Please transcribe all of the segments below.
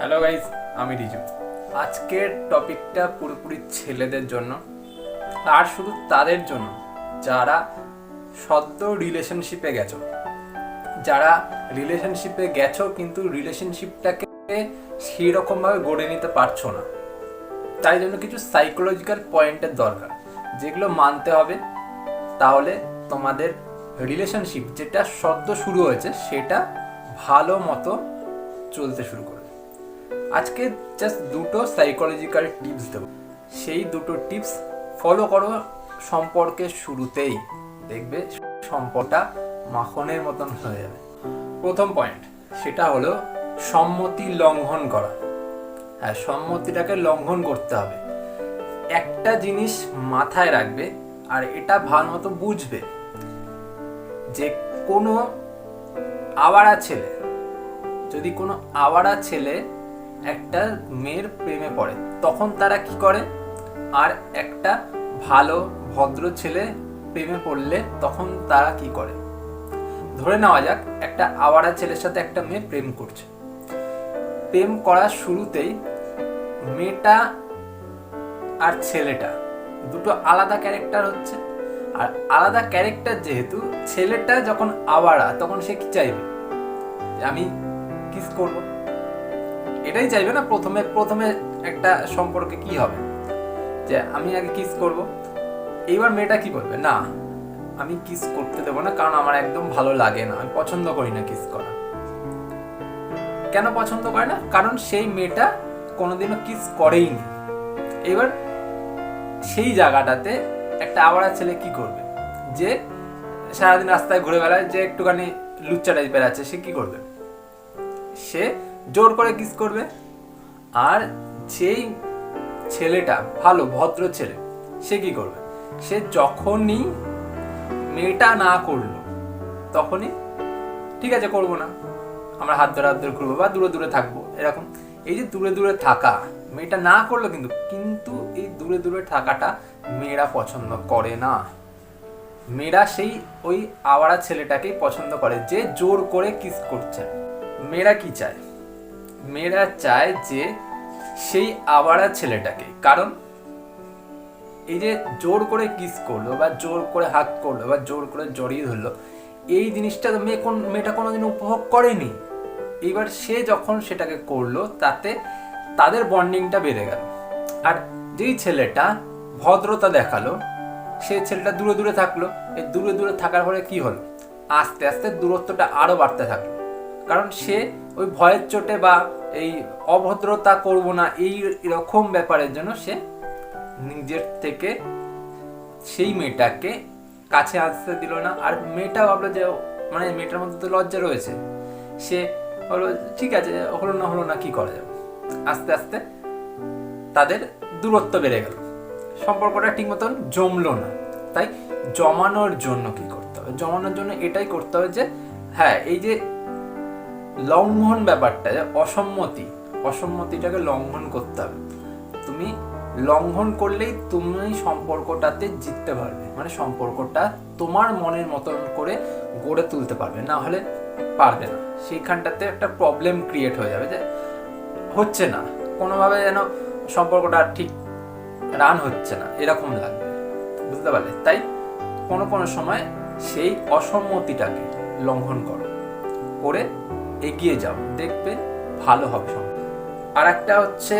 Hello guys আমি রিজু। আজকের টপিকটা পুরোপুরি ছেলেদের জন্য, আর শুধু তাদের জন্য, যারা সদ্য রিলেশনশিপে গেছো। যারা রিলেশনশিপে গেছো, কিন্তু রিলেশনশিপটাকে সেই রকমভাবে গড়ে নিতে পারছ না। তাই জন্য কিছু সাইকোলজিক্যাল পয়েন্টের দরকার, যেগুলো মানতে হবে। তাহলে তোমাদের রিলেশনশিপ যেটা সদ্য শুরু হয়েছে, সেটা ভালো মতো চলতে শুরু করবে আজকে জাস্ট দুটো সাইকোলজিক্যাল টিপস দেবো। সেই দুটো টিপস ফলো করো সম্পর্কের শুরুতেই। দেখবে সম্পর্কটা মাখনের মতন হয়ে যাবে। প্রথম পয়েন্ট সেটা হলো সম্মতি লঙ্ঘন করা। হ্যাঁ সম্মতিটাকে লঙ্ঘন করতে হবে। একটা জিনিস মাথায় রাখবে আর এটা ভালো মতো বুঝবে যে কোনো আওয়ারা ছেলে, যদি কোনো আওয়ারা ছেলে একটা মেয়ের প্রেমে পড়ে। তখন তারা কি করে? আর একটা ভালো, ভদ্র ছেলে প্রেমে পড়লে তখন তারা কি করে? ধরে নেওয়া যাক, একটা আওয়ারা ছেলের সাথে একটা মেয়ে প্রেম করছে। প্রেম করার শুরুতেই মেয়েটা আর ছেলেটা দুটো আলাদা ক্যারেক্টার হচ্ছে। আর আলাদা ক্যারেক্টার যেহেতু, ছেলেটা যখন আওয়ারা, তখন সে কি চাইবে? আমি কিস করব। এটাই চাইবে না প্রথমে প্রথমে একটা সম্পর্কে কি হবে? যে আমি আগে কিস করব। এইবার মেয়েটা কি করবে না, আমি কিস করতে দেবো না, কারণ আমার একদম ভালো লাগে না। আমি পছন্দ করি না কিস করা। কেন পছন্দ করে না? কারণ সেই মেয়েটা কোনোদিনও কিস করেই নি এবার সেই জায়গাটাতে একটা আওয়ারা ছেলে কি করবে? যে সারাদিন রাস্তায় ঘুরে বেড়ায়, যে একটুখানি লুচ্চা টাইপের আছে, সে কি করবে? সে জোর করে কিস করবে? আর যেই ছেলেটা, ভালো, ভদ্র ছেলে, সে কি করবে? সে যখনই মেয়েটা না করল, তখনই, ঠিক আছে, করব না। আমরা হাত ধরে হাত ধরে ঘুরবো বা দূরে দূরে থাকব। এরকম, এই যে দূরে দূরে থাকা, মেয়েটা না করল কিন্তু কিন্তু এই দূরে দূরে থাকাটা মেয়েরা পছন্দ করে না। মেয়েরা সেই ওই আওয়ারা ছেলেটাকেই পছন্দ করে, যে জোর করে কিস করছে। মেয়েরা কি চায়? মেয়েরা চায় যে সেই আওয়ারা ছেলেটাকে। কারণ এই যে জোর করে কিস করল বা জোর করে হাত করল বা জোর করে জড়িয়ে ধরলো, এই জিনিসটা মেয়ে কোন, মেয়েটা কোনোদিন উপভোগ করেনি। এইবার সে যখন সেটাকে করল, তাতে তাদের বন্ডিংটা বেড়ে গেল। আর যেই ছেলেটা ভদ্রতা দেখাল, সে ছেলেটা দূরে দূরে থাকল। এই দূরে দূরে থাকার পরে কি হলো? আস্তে আস্তে দূরত্বটা আরও বাড়তে থাকল। কারণ সে ওই ভয়ের চোটে বা এই অভদ্রতা করব না, এই রকম ব্যাপারের জন্য সে নিজের থেকে সেই মেয়েটাকে কাছে আসতে দিল না। আর মেয়েটা ভাবলো যে মানে মেয়েটার মধ্যে তো লজ্জা রয়েছে। সে হলো ঠিক আছে, হলো না হলো না, কি করা যাবে? আস্তে আস্তে তাদের দূরত্ব বেড়ে গেল। সম্পর্কটা ঠিক মতন জমলো না। তাই জমানোর জন্য কি করতে হবে? জমানোর জন্য এটাই করতে হবে যে হ্যাঁ এই যে লঙ্ঘন ব্যাপারটা, যে অসম্মতি, অসম্মতিটাকে লঙ্ঘন করতে হবে। তুমি লঙ্ঘন করলেই তুমি সম্পর্কটাতে জিততে পারবে। মানে সম্পর্কটা তোমার মনের মতন করে গড়ে তুলতে পারবে, না হলে পারবে না। সেইখানটাতে একটা প্রবলেম ক্রিয়েট হয়ে যাবে যে হচ্ছে না, কোনোভাবে যেন সম্পর্কটা ঠিক রান হচ্ছে না, এরকম লাগবে। বুঝতে পারলে? তাই কোনো কোনো সময় সেই অসম্মতিটাকে লঙ্ঘন করো। করে এগিয়ে যাও, দেখবে ভালো হবে সম্পর্ক আর একটা হচ্ছে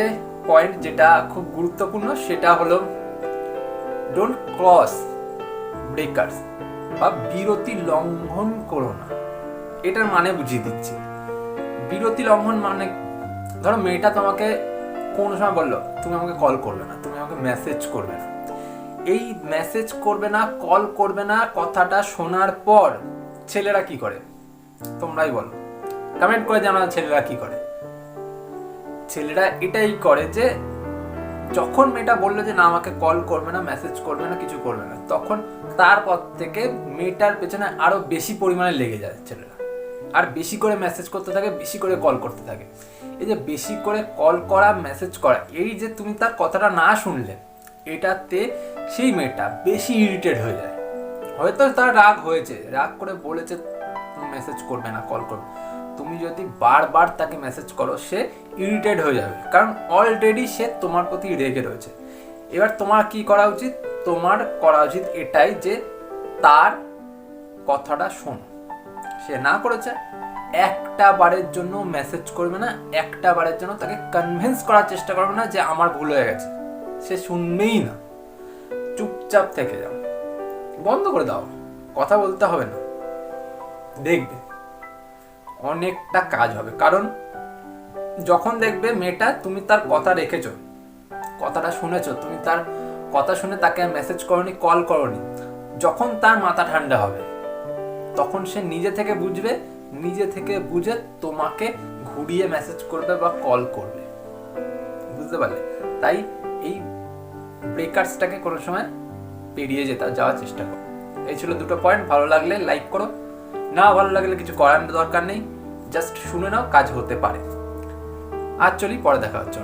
পয়েন্ট যেটা খুব গুরুত্বপূর্ণ, সেটা হলো ডোন্ট ক্রস ব্রেকার্স বা বিরতি লঙ্ঘন করো না। এটার মানে বুঝিয়ে দিচ্ছি। বিরতি লঙ্ঘন মানে ধরো মেয়েটা তোমাকে কোন সময় বলল, তুমি আমাকে কল করবে না, তুমি আমাকে মেসেজ করবে না। এই মেসেজ করবে না কল করবে না, কথাটা শোনার পর ছেলেরা কি করে? তোমরাই বলো। কমেন্ট করে জানাও ছেলেরা কি করে। ছেলেরা এটাই করে যে, যখন মেয়েটা বলল যে, না, আমাকে কল করবে না মেসেজ করবে না, কিছু করবে না, তখন তারপর থেকে মেয়েটার পেছনে আরও বেশি পরিমাণে লেগে যায় ছেলেরা। আর বেশি করে মেসেজ করতে থাকে, বেশি করে কল করতে থাকে। এই যে বেশি করে কল করা মেসেজ করা, এই যে তুমি তার কথাটা না শুনলে, এটাতে সেই মেয়েটা বেশি ইরিটেট হয়ে যায়। হয়তো তার রাগ হয়েছে, রাগ করে বলেছে মেসেজ করবে না কল করবে তুমি যদি বারবার তাকে মেসেজ করো, সে ইরিটেড হয়ে যাবে। কারণ অলরেডি সে তোমার প্রতি রেগে রয়েছে। এবার তোমার কি করা উচিত? তোমার করা উচিত এটাই যে তার কথাটা শোনো। সে না করেছে, একটা বারের জন্য মেসেজ করবে না, একটা বারের জন্য তাকে কনভিন্স করার চেষ্টা করবে না যে আমার ভুল হয়ে গেছে। সে শুনবেই না। চুপচাপ থেকে যাও। বন্ধ করে দাও। কথা বলতে হবে না। দেখবে। অনেকটা কাজ হবে। কারণ যখন দেখবে মেয়েটা তুমি তার কথা রেখেছো, কথাটা শুনেছো, তুমি তার কথা শুনে তাকে মেসেজ করনি কল করনি, যখন তার মাথা ঠান্ডা হবে, তখন সে নিজে থেকে বুঝবে, নিজে থেকে বুঝে তোমাকে ঘুরিয়ে মেসেজ করবে বা কল করবে। বুঝতে পারলে? তাই এই ব্রেকার্সটাকে কোনো সময় পেরিয়ে যেতে, যাওয়ার চেষ্টা করো। এই ছিল দুটো পয়েন্ট ভালো লাগলে লাইক করো। না ভালো লাগলে কিছু করার দরকার নেই। জাস্ট শুনে নাও, কাজ হতে পারে। আর চলি, পরে দেখা হচ্ছে